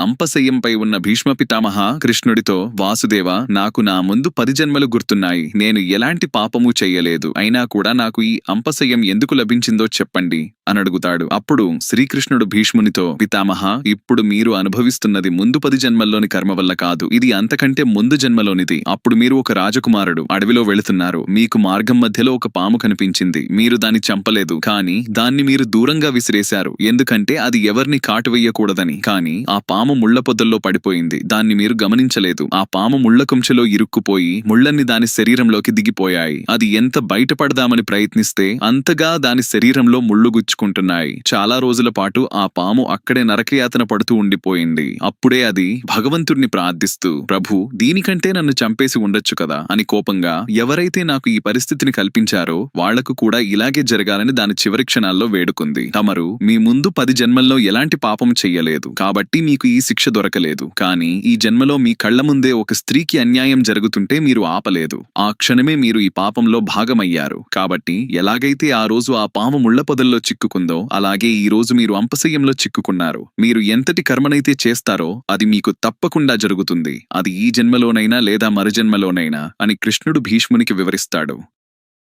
అంపశయ్యంపై ఉన్న భీష్మ పితామహ కృష్ణుడితో వాసుదేవ నాకు నా ముందు పది జన్మలు గుర్తున్నాయి. నేను ఎలాంటి పాపము చెయ్యలేదు. అయినా కూడా నాకు ఈ అంపశయ్యం ఎందుకు లభించిందో చెప్పండి అని అడుగుతాడు. అప్పుడు శ్రీకృష్ణుడు భీష్మునితో పితామహ ఇప్పుడు మీరు అనుభవిస్తున్నది ముందు పది జన్మల్లోని కర్మ వల్ల కాదు. ఇది అంతకంటే ముందు జన్మలోనిది. అప్పుడు మీరు ఒక రాజకుమారుడు. అడవిలో వెళుతున్నారు. మీకు మార్గం మధ్యలో ఒక పాము కనిపించింది. మీరు దాన్ని చంపలేదు. కానీ దాన్ని మీరు దూరంగా విసిరేశారు. ఎందుకంటే అది ఎవరిని కాటు వేయకూడదని. కానీ ఆ పాము ముళ్ళ పొదల్లో పడిపోయింది. దాన్ని మీరు గమనించలేదు. ఆ పాము ముళ్ళ కుంచెలో ఇరుక్కుపోయి ముళ్ళన్ని దాని శరీరంలోకి దిగిపోయాయి. అది ఎంత బయటపడదామని ప్రయత్నిస్తే అంతగా దాని శరీరంలో ముళ్ళు గుచ్చుకుంటున్నాయి. చాలా రోజుల పాటు ఆ పాము అక్కడే నరకయాతన పడుతూ ఉండిపోయింది. అప్పుడే అది భగవంతుడిని ప్రార్థిస్తూ ప్రభు దీనికంటే నన్ను చంపేసి ఉండొచ్చు కదా? అని కోపంగా ఎవరైతే నాకు ఈ పరిస్థితిని కల్పించారో వాళ్ళకు కూడా ఇలాగే జరగాలని దాని చివరి క్షణాల్లో వేడుకుంది. తమరు మీ ముందు పది జన్మల్లో ఎలాంటి పాపం చెయ్యలేదు. కాబట్టి మీకు ఈ శిక్ష దొరకలేదు. కానీ ఈ జన్మలో మీ కళ్ళ ముందే ఒక స్త్రీకి అన్యాయం జరుగుతుంటే మీరు ఆపలేదు. ఆ క్షణమే మీరు ఈ పాపంలో భాగమయ్యారు. కాబట్టి ఎలాగైతే ఆ రోజు ఆ పాము ముళ్ళ పొదల్లో చిక్కుకుందో అలాగే ఈ రోజు మీరు అంపశయ్యంలో చిక్కుకున్నారు. మీరు ఎంతటి కర్మనైతే చేస్తారో అది మీకు తప్పకుండా జరుగుతుంది. అది ఈ జన్మలోనైనా లేదా మరుజన్మలోనైనా అని కృష్ణుడు భీష్మునికి వివరిస్తాడు.